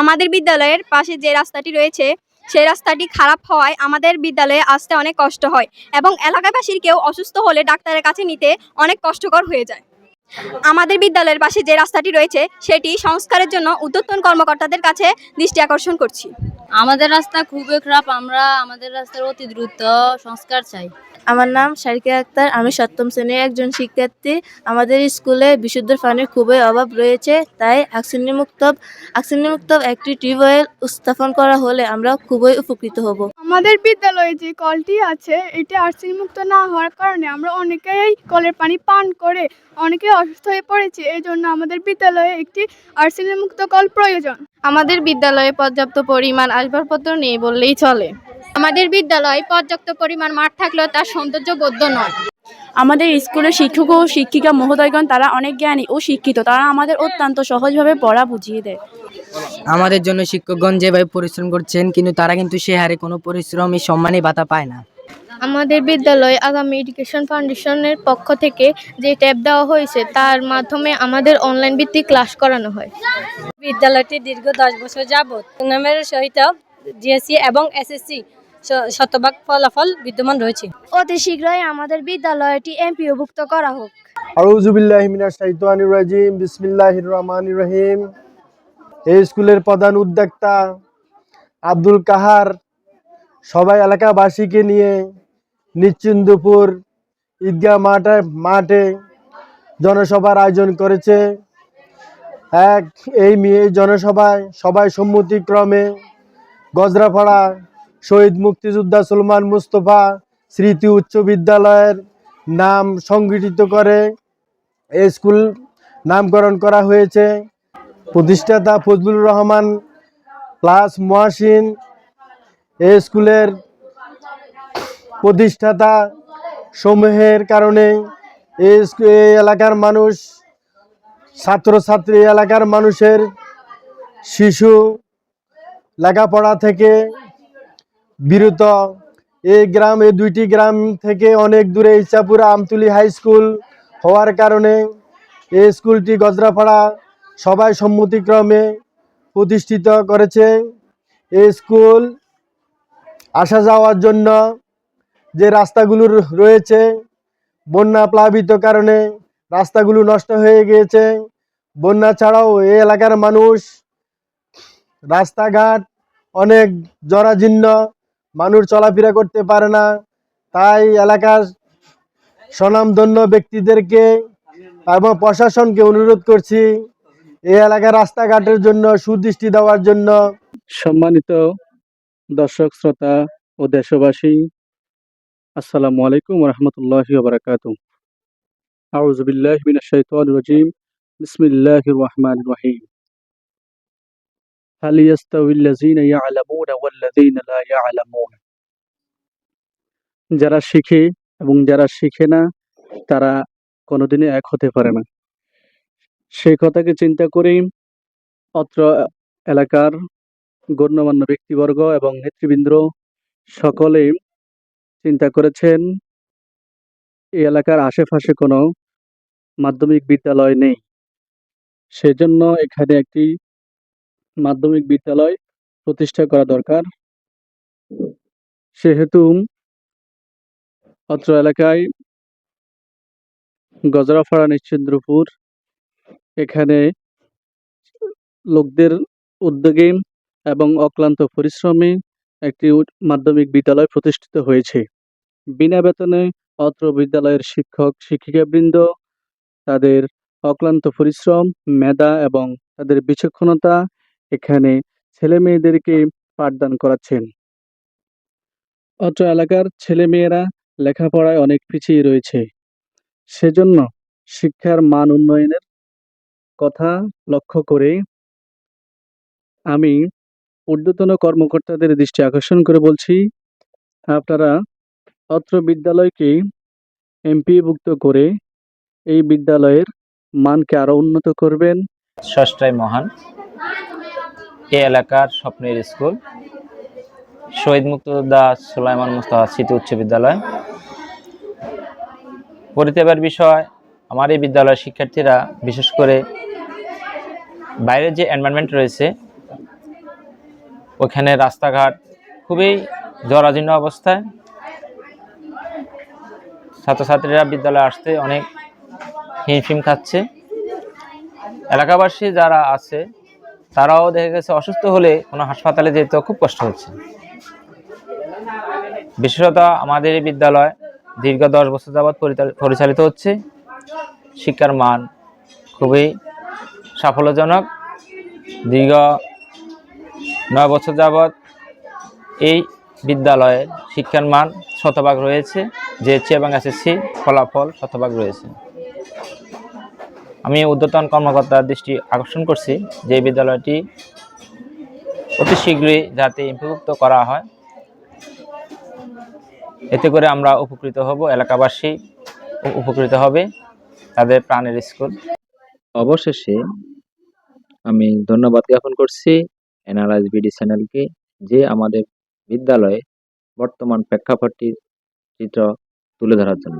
আমাদের বিদ্যালয়ের পাশে যে রাস্তাটি রয়েছে, সেই রাস্তাটি খারাপ হওয়ায় আমাদের বিদ্যালয়ে আসতে অনেক কষ্ট হয় এবং এলাকাবাসীর কেউ অসুস্থ হলে ডাক্তারের কাছে নিতে অনেক কষ্টকর হয়ে যায়। আমাদের বিদ্যালয়ের পাশে যে রাস্তাটি রয়েছে সেটি সংস্কারের জন্য উদ্যোতন কর্মকর্তাদের কাছে দৃষ্টি আকর্ষণ করছি। আমাদের রাস্তা খুবই খারাপ আমরা আমাদের রাস্তার অতি দ্রুত সংস্কার চাই। আমার নাম শারিকা আক্তার আমি সপ্তম শ্রেণির একজন শিক্ষার্থী। আমাদের স্কুলে বিশুদ্ধ পানির খুবই অভাব রয়েছে তাই আকসিনিমুক্ত আকসিনিমুক্ত একটি টিউবওয়েল স্থাপন করা হলে আমরা খুবই উপকৃত হব। আমাদের বিদ্যালয়ে যে কলটি আছে এটি আর্সেনিক মুক্ত না হওয়ার কারণে আমরা অনেকেই কলের পানি পান করে অনেকে অসুস্থ হয়ে পড়েছি। এই জন্য আমাদের বিদ্যালয়ে একটি আর্সেনিক মুক্ত কল প্রয়োজন। আমাদের বিদ্যালয়ে পর্যাপ্ত পরিমাণ আসবাবপত্র নেই বললেই চলে। আমাদের বিদ্যালয়ে পর্যাপ্ত পরিমাণ মাঠ থাকলেও তার সৌন্দর্য বদ্ধ নয়। আমাদের স্কুলের শিক্ষক ও শিক্ষিকা মহোদয়গণ তারা অনেক জ্ঞানী ও শিক্ষিত। তারা আমাদের অত্যন্ত সহজভাবে পড়া বুঝিয়ে দেয়। আমাদের জন্য শিক্ষকগণ যেভাবে পরিশ্রম করছেন কিন্তু তারা কিন্তু সে হারে কোনো পরিশ্রমী সম্মানী ভাতা পায় না। আমাদের বিদ্যালয়ে আগামী এডুকেশন ফাউন্ডেশনের পক্ষ থেকে যে ট্যাব দেওয়া হয়েছে তার মাধ্যমে আমাদের অনলাইন ভিত্তিক ক্লাস করানো হয়। বিদ্যালয়টি দীর্ঘ দশ বছর যাবৎ নামের সহিত জিএসসি এবং এসএসসি শতভাগ ফলাফল বিদ্যমান রয়েছে। অতি শীঘ্রই আমাদের বিদ্যালয়টি এমপিওভুক্ত করা হোক। আউজুবিল্লাহ মিনাশ শাইতানির রাজিম বিসমিল্লাহির রহমানির রহিম। এই স্কুলের প্রধান উদ্যোক্তা আব্দুল কাহার সবাই এলাকাবাসীকে নিয়ে নিশ্চিন্দপুর ঈদগাহ মাঠে মাঠে জনসভার আয়োজন করেছে। এক, এই মেয়ে জনসভায় সবাই সম্মতিক্রমে গজরাপাড়া শহীদ মুক্তিযোদ্ধা সুলমান মুস্তফা স্মৃতি উচ্চ বিদ্যালয়ের নাম সংগঠিত করে এই স্কুল নামকরণ করা হয়েছে। প্রতিষ্ঠাতা ফজলুর রহমান প্লাস মহাসিন এই স্কুলের প্রতিষ্ঠাতা সমূহের কারণে এই এলাকার মানুষ, ছাত্রছাত্রী এলাকার মানুষের শিশু লেখাপড়া থেকে বিরত। এই গ্রাম এই দুইটি গ্রাম থেকে অনেক দূরে ইচ্ছাপুরা আমতুলি হাই স্কুল হওয়ার কারণে এই স্কুলটি গজরাপাড়া সবাই সম্মতিক্রমে প্রতিষ্ঠিত করেছে। এই স্কুল আসা যাওয়ার জন্য যে রাস্তাগুলো রয়েছে, বন্যা প্লাবিত কারণে রাস্তাগুলো নষ্ট হয়ে গিয়েছে। বন্যা ছাড়াও এই এলাকার মানুষ রাস্তাঘাট অনেক জরাজীর্ণ, মানুষ চলাফেরা করতে পারে না। তাই এলাকার স্বনামধন্য ব্যক্তিদেরকে এবং প্রশাসনকে অনুরোধ করছি এই এলাকার রাস্তাঘাটের জন্য, সুদৃষ্টি দেওয়ার জন্য। সম্মানিত দর্শক, শ্রোতা ও দেশবাসী, আসসালামু আলাইকুম রহমতুল্লাহি বারাকাত আউযু বিল্লাহি মিনাশ শাইতানির রাজিম। বিসমিল্লাহির রহমানির রহিম। হাল ইয়াস্তাউিল্লাযীনা ইয়ালামুনা ওয়াল্লাযীনা লা ইয়ালামুন। যারা শিখে এবং যারা শিখে না, তারা কোনোদিনই এক হতে পারে না। সেই কথাকে চিন্তা করেই অত্র এলাকার গণ্যমান্য ব্যক্তিবর্গ এবং নেতৃবৃন্দ সকলে চিন্তা করেছেন, এই এলাকার আশেপাশে কোনো মাধ্যমিক বিদ্যালয় নেই। সেজন্য এখানে একটি মাধ্যমিক বিদ্যালয় প্রতিষ্ঠা করা দরকার। সেহেতু অত্র এলাকায় গজরাফাড়া, নিশ্চিন্দ্রপুর এখানে লোকদের উদ্যোগে এবং অক্লান্ত পরিশ্রমে একটি মাধ্যমিক বিদ্যালয় প্রতিষ্ঠিত হয়েছে। বিনা বেতনে অত্র বিদ্যালয়ের শিক্ষক, শিক্ষিকাবৃন্দ তাদের অক্লান্ত পরিশ্রম, মেধা এবং তাদের বিচক্ষণতা এখানে ছেলে মেয়েদেরকে পাঠদান করাচ্ছেন। অত্র এলাকার ছেলে মেয়েরা লেখাপড়ায় অনেক পিছিয়ে রয়েছে। সেজন্য শিক্ষার মান উন্নয়নের কথা লক্ষ্য করে আমি ঊর্ধ্বতন কর্মকর্তাদের দৃষ্টি আকর্ষণ করে বলছি, আপনারা অত্র বিদ্যালয়কে এমপিভুক্ত করে এই বিদ্যালয়ের মানকে আরও উন্নত করবেন। ষষ্ঠাই মহান, এ এলাকার স্বপ্নের স্কুল, শহীদ মুক্তিযোদ্ধা সুলাইমান মুস্তাফা স্মৃতি উচ্চ বিদ্যালয়। পরিষেবার বিষয়, আমার এই বিদ্যালয়ের শিক্ষার্থীরা, বিশেষ করে বাইরের যে এনভায়রনমেন্ট রয়েছে, ওখানে রাস্তাঘাট খুবই জরাজীর্ণ অবস্থায়। ছাত্রছাত্রীরা বিদ্যালয়ে আসতে অনেক হিমশিম খাচ্ছে। এলাকাবাসী যারা আছে, তারাও দেখা গেছে অসুস্থ হলে কোনো হাসপাতালে যেতে খুব কষ্ট হচ্ছে। বিশেষত আমাদের বিদ্যালয় দীর্ঘ দশ বছর যাবৎ পরিচাল- পরিচালিত হচ্ছে। শিক্ষার মান খুবই সাফল্যজনক, দীর্ঘ নয় বছর যাবৎ এই বিদ্যালয়ের শিক্ষার মান শতভাগ রয়েছে জেএসসি এবং এসএসসি ফলাফল শতভাগ রয়েছে। আমি ঊর্ধ্বতন কর্মকর্তার দৃষ্টি আকর্ষণ করছি যে বিদ্যালয়টি অতি শীঘ্রই যাতে ইম্পুভুক্ত করা হয়। এতে করে আমরা উপকৃত হব, এলাকাবাসী উপকৃত হবে, তাদের প্রাণের স্কুল অবশেষে আমি ধন্যবাদ জ্ঞাপন করছি এনআরআইস বিডি চ্যানেলকে যে আমাদের বিদ্যালয়ে বর্তমান প্রেক্ষাপটটির চিত্র তুলে ধরার জন্য।